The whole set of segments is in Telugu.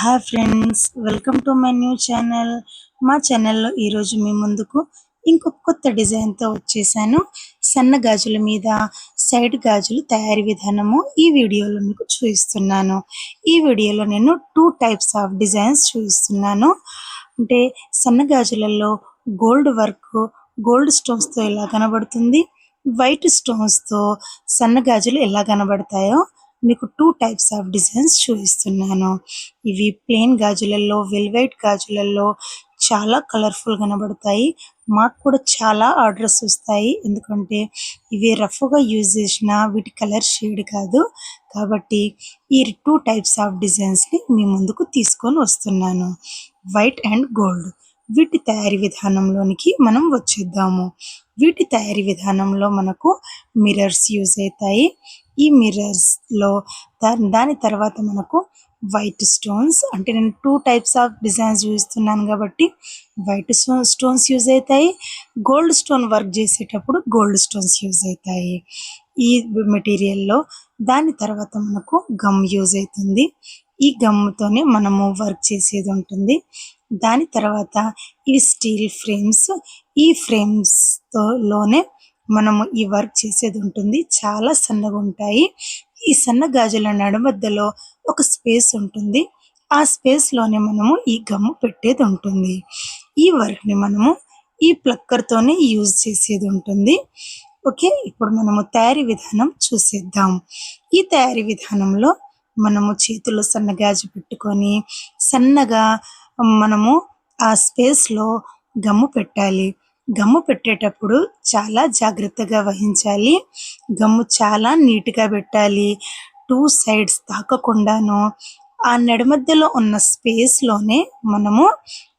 Hi friends welcome to my new channel. మా ఛానల్లో ఈరోజు మీ ముందుకు ఇంకొక కొత్త డిజైన్తో వచ్చేసాను. సన్న గాజుల మీద సైడ్ గాజులు తయారీ విధానము ఈ వీడియోలో మీకు చూపిస్తున్నాను. ఈ వీడియోలో నేను టూ టైప్స్ ఆఫ్ డిజైన్స్ చూపిస్తున్నాను. అంటే సన్న గాజులలో గోల్డ్ వర్క్ గోల్డ్ స్టోన్స్తో ఎలా కనబడుతుంది? వైట్ స్టోన్స్తో సన్న గాజులు ఎలా కనబడతాయో మీకు టూ టైప్స్ ఆఫ్ డిజైన్స్ చూపిస్తున్నాను. ఇవి ప్లెయిన్ గాజులలో వెల్వైట్ గాజులలో చాలా కలర్ఫుల్ కనబడతాయి. మాకు కూడా చాలా ఆర్డర్స్ వస్తాయి. ఎందుకంటే ఇవి రఫ్గా యూజ్ చేసిన వీటి కలర్ షేడ్ కాదు. కాబట్టి ఈ టూ టైప్స్ ఆఫ్ డిజైన్స్ని మీ ముందుకు తీసుకొని వస్తున్నాను. వైట్ అండ్ గోల్డ్ వీటి తయారీ విధానంలోనికి మనం వచ్చేద్దాము. వీటి తయారీ విధానంలో మనకు మిర్రర్స్ యూజ్ అవుతాయి. ఈ మిర్రర్స్లో దా- దాని తర్వాత మనకు వైట్ స్టోన్స్ అంటే నేను టూ టైప్స్ ఆఫ్ డిజైన్స్ చూస్తున్నాను కాబట్టి వైట్ స్టోన్స్ యూజ్ అవుతాయి. గోల్డ్ స్టోన్ వర్క్ చేసేటప్పుడు గోల్డ్ స్టోన్స్ యూజ్ అవుతాయి. ఈ మెటీరియల్లో దాని తర్వాత మనకు గమ్ యూజ్ అవుతుంది. ఈ గమ్ముతోనే మనము వర్క్ చేసేది ఉంటుంది. దాని తర్వాత ఇవి స్టీల్ ఫ్రేమ్స్ ఈ ఫ్రేమ్స్తోనే లోనే మనము ఈ వర్క్ చేసేది ఉంటుంది. చాలా సన్నగా ఉంటాయి. ఈ సన్న గాజుల నడుమధ్యలో ఒక స్పేస్ ఉంటుంది. ఆ స్పేస్లోనే మనము ఈ గమ్ము పెట్టేది ఉంటుంది. ఈ వర్క్ని మనము ఈ ప్లక్కర్తోనే యూజ్ చేసేది ఉంటుంది. ఓకే ఇప్పుడు మనము తయారీ విధానం చూసేద్దాం. ఈ తయారీ విధానంలో మనము చేతిలో సన్న గాజు పెట్టుకొని సన్నగా మనము ఆ స్పేస్లో గమ్ము పెట్టాలి. గమ్ము పెట్టేటప్పుడు చాలా జాగ్రత్తగా వహించాలి. గమ్ము చాలా నీట్గా పెట్టాలి. టూ సైడ్స్ తాకకుండాను ఆ నడిమధ్యలో ఉన్న స్పేస్లోనే మనము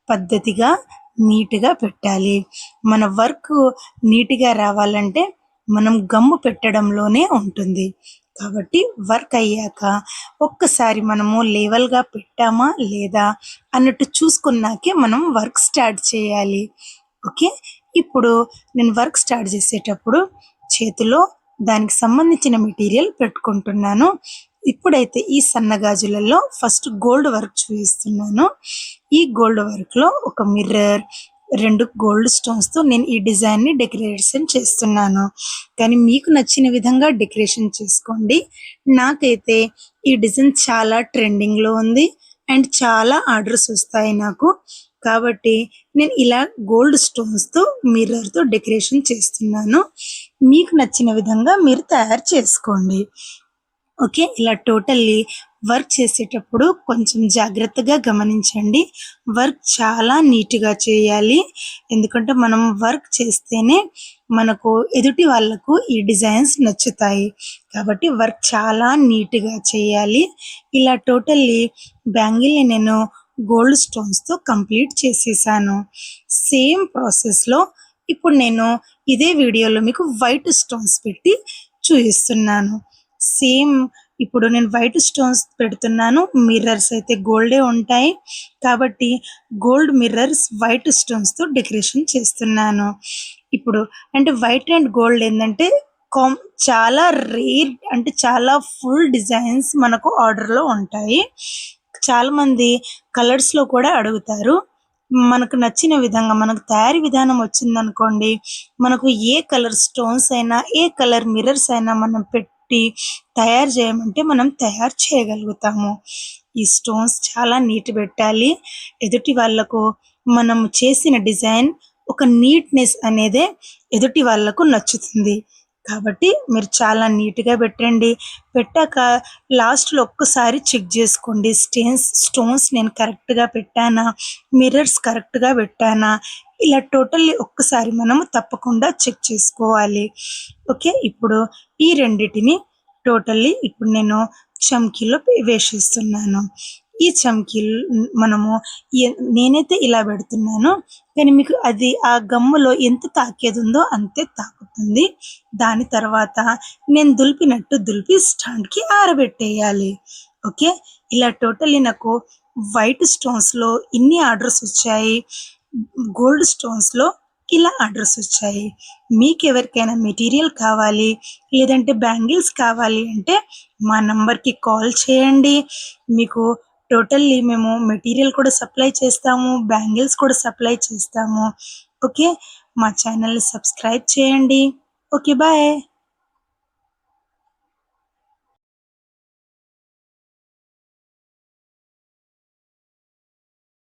పద్ధతిగా నీట్గా పెట్టాలి. మన వర్క్ నీట్గా రావాలంటే మనం గమ్ము పెట్టడంలోనే ఉంటుంది. కాబట్టి వర్క్ అయ్యాక ఒక్కసారి మనము లేవల్గా పెట్టామా లేదా అన్నట్టు చూసుకున్నాకే మనం వర్క్ స్టార్ట్ చేయాలి. ఓకే? ఇప్పుడు నేను వర్క్ స్టార్ట్ చేసేటప్పుడు చేతిలో దానికి సంబంధించిన మెటీరియల్ పెట్టుకుంటున్నాను. ఇప్పుడైతే ఈ సన్న గాజులలో ఫస్ట్ గోల్డ్ వర్క్ చూపిస్తున్నాను. ఈ గోల్డ్ వర్క్లో ఒక మిర్రర్ రెండు గోల్డ్ స్టోన్స్తో నేను ఈ డిజైన్ని డెకరేషన్ చేస్తున్నాను. కానీ మీకు నచ్చిన విధంగా డెకరేషన్ చేసుకోండి. నాకైతే ఈ డిజైన్ చాలా ట్రెండింగ్లో ఉంది అండ్ చాలా ఆర్డర్స్ వస్తాయి నాకు. కాబట్టి నేను ఇలా గోల్డ్ స్టోన్స్తో మిర్రర్తో డెకరేషన్ చేస్తున్నాను. మీకు నచ్చిన విధంగా మీరు తయారు చేసుకోండి. ఓకే? ఇలా టోటల్లీ వర్క్ చేసేటప్పుడు కొంచెం జాగ్రత్తగా గమనించండి. వర్క్ చాలా నీట్గా చేయాలి. ఎందుకంటే మనం వర్క్ చేస్తేనే మనకు ఎదుటి వాళ్ళకు ఈ డిజైన్స్ నచ్చుతాయి. కాబట్టి వర్క్ చాలా నీట్గా చేయాలి. ఇలా టోటల్లీ బ్యాంగిల్ని నేను గోల్డ్ స్టోన్స్తో కంప్లీట్ చేసేసాను. సేమ్ ప్రాసెస్లో ఇప్పుడు నేను ఇదే వీడియోలో మీకు వైట్ స్టోన్స్ పెట్టి చూపిస్తున్నాను. సేమ్ ఇప్పుడు నేను వైట్ స్టోన్స్ పెడుతున్నాను. మిర్రర్స్ అయితే గోల్డే ఉంటాయి. కాబట్టి గోల్డ్ మిర్రర్స్ వైట్ స్టోన్స్తో డెకరేషన్ చేస్తున్నాను. ఇప్పుడు అంటే వైట్ అండ్ గోల్డ్ ఏంటంటే కామ్ చాలా రేర్ అంటే చాలా ఫుల్ డిజైన్స్ మనకు ఆర్డర్లో ఉంటాయి. చాలా మంది కలర్స్లో కూడా అడుగుతారు. మనకు నచ్చిన విధంగా మనకు తయారీ విధానం వచ్చిందనుకోండి మనకు ఏ కలర్ స్టోన్స్ అయినా ఏ కలర్ మిర్రర్స్ అయినా మనం పెట్టి తయారు చేయమంటే మనం తయారు చేయగలుగుతాము. ఈ స్టోన్స్ చాలా నీట్ పెట్టాలి. ఎదుటి వాళ్ళకు మనం చేసిన డిజైన్ ఒక నీట్నెస్ అనేదే ఎదుటి వాళ్ళకు నచ్చుతుంది. కాబట్టి మీరు చాలా నీట్గా పెట్టండి. పెట్టాక లాస్ట్లో ఒక్కసారి చెక్ చేసుకోండి. స్టేన్స్ స్టోన్స్ నేను కరెక్ట్గా పెట్టానా? మిర్రర్స్ కరెక్ట్గా పెట్టానా? ఇలా టోటల్లీ ఒక్కసారి మనము తప్పకుండా చెక్ చేసుకోవాలి. ఓకే? ఇప్పుడు ఈ రెండిటిని టోటల్లీ ఇప్పుడు నేను చమ్కీలో వేసేస్తున్నాను. ఈ చమ్కీలు మనము నేనైతే ఇలా పెడుతున్నాను. కానీ మీకు అది ఆ గమ్ములో ఎంత తాకేది ఉందో అంతే తాకుతుంది. దాని తర్వాత నేను దులిపినట్టు దులిపి స్టాండ్కి ఆరబెట్టేయాలి. ఓకే? ఇలా టోటల్లీ నాకు వైట్ స్టోన్స్లో ఇన్ని ఆర్డర్స్ వచ్చాయి. గోల్డ్ స్టోన్స్లో ఇలా ఆర్డర్స్ వచ్చాయి. మీకు ఎవరికైనా మెటీరియల్ కావాలి లేదంటే బ్యాంగిల్స్ కావాలి అంటే మా నంబర్కి కాల్ చేయండి. మీకు టోటల్లీ మేము మెటీరియల్ కూడా సప్లై చేస్తాము బ్యాంగిల్స్ కూడా సప్లై చేస్తాము. ఓకే? మా ఛానల్ని సబ్స్క్రైబ్ చేయండి. Okay bye.